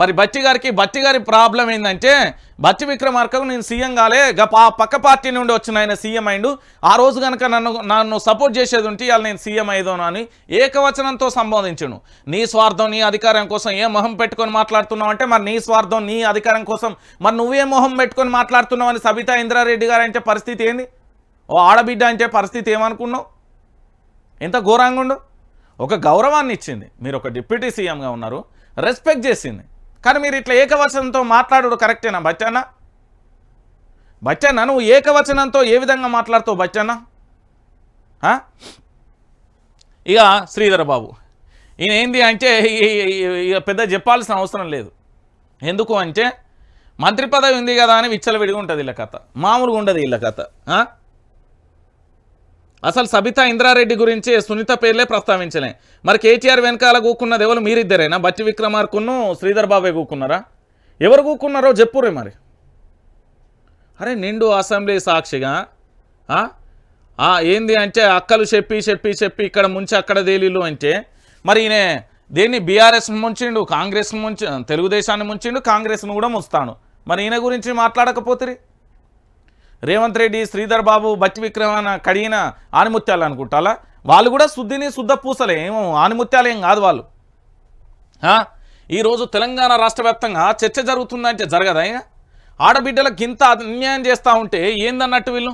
మరి బట్టి గారికి బట్టి గారి ప్రాబ్లం ఏంటంటే బట్టి విక్రమార్కకు నేను సీఎం కాలే గా పక్క పార్టీ నుండి వచ్చిన ఆయన సీఎం అయిండు. ఆ రోజు కనుక నన్ను నన్ను సపోర్ట్ చేసేది ఉంటే ఇవాళ నేను సీఎం అయ్యేదోను అని ఏకవచనంతో సంబోధించను. నీ స్వార్థం నీ అధికారం కోసం ఏ మొహం పెట్టుకొని మాట్లాడుతున్నావు అంటే మరి నీ స్వార్థం నీ అధికారం కోసం మరి నువ్వే మొహం పెట్టుకొని మాట్లాడుతున్నావు అని సబితా ఇంద్రారెడ్డి గారు అంటే పరిస్థితి ఏంది? ఓ ఆడబిడ్డ అంటే పరిస్థితి ఏమనుకున్నావు? ఎంత ఘోరంగా ఉండు. ఒక గౌరవాన్ని ఇచ్చింది. మీరు ఒక డిప్యూటీ సీఎంగా ఉన్నారు. రెస్పెక్ట్ చేసింది. కానీ మీరు ఇట్లా ఏకవచనంతో మాట్లాడు కరెక్టేనా బచ్చన్న? బచ్చన్న నువ్వు ఏకవచనంతో ఏ విధంగా మాట్లాడుతావు బచ్చన్న? ఇక శ్రీధర్ బాబు ఈయన ఏంది అంటే ఇక పెద్ద చెప్పాల్సిన అవసరం లేదు. ఎందుకు అంటే మంత్రి పదవి ఉంది కదా అని విచ్చలవిడిగా ఉంటుంది వీళ్ళ కథ మామూలుగా ఉండదు వీళ్ళ కథ అసలు సబితా ఇంద్రారెడ్డి గురించి సునీత పేర్లే ప్రస్తావించలే. మరి కేటీఆర్ వెనకాల కూకున్నది ఎవరు? మీరిద్దరేనా? బట్టి విక్రమార్కును శ్రీధర్ బాబే కూకున్నారా ఎవరు కూకున్నారో చెప్పురే మరి. అరే నిండు అసెంబ్లీ సాక్షిగా ఏంది అంటే అక్కలు చెప్పి చెప్పి చెప్పి ఇక్కడ ముంచి అక్కడ తేలిలు అంటే మరి ఈయన దేన్ని? బీఆర్ఎస్ ముంచిండు కాంగ్రెస్ ముంచి తెలుగుదేశాన్ని ముంచిండు కాంగ్రెస్ను కూడా ముంచుతాను మరి ఈయన గురించి మాట్లాడకపోతే రేవంత్ రెడ్డి శ్రీధర్ బాబు బట్టి విక్రమణ కడిగిన ఆనిముత్యాలు అనుకుంటాలా? వాళ్ళు కూడా శుద్ధిని శుద్ధ పూసలే. ఏమో ఆనిముత్యాలేం కాదు వాళ్ళు. ఈరోజు తెలంగాణ రాష్ట్ర వ్యాప్తంగా చర్చ జరుగుతుందంటే జరగదా ఆడబిడ్డలకి ఆడబిడ్డలకు ఇంత అన్యాయం చేస్తూ ఉంటే ఏందన్నట్టు వీళ్ళు?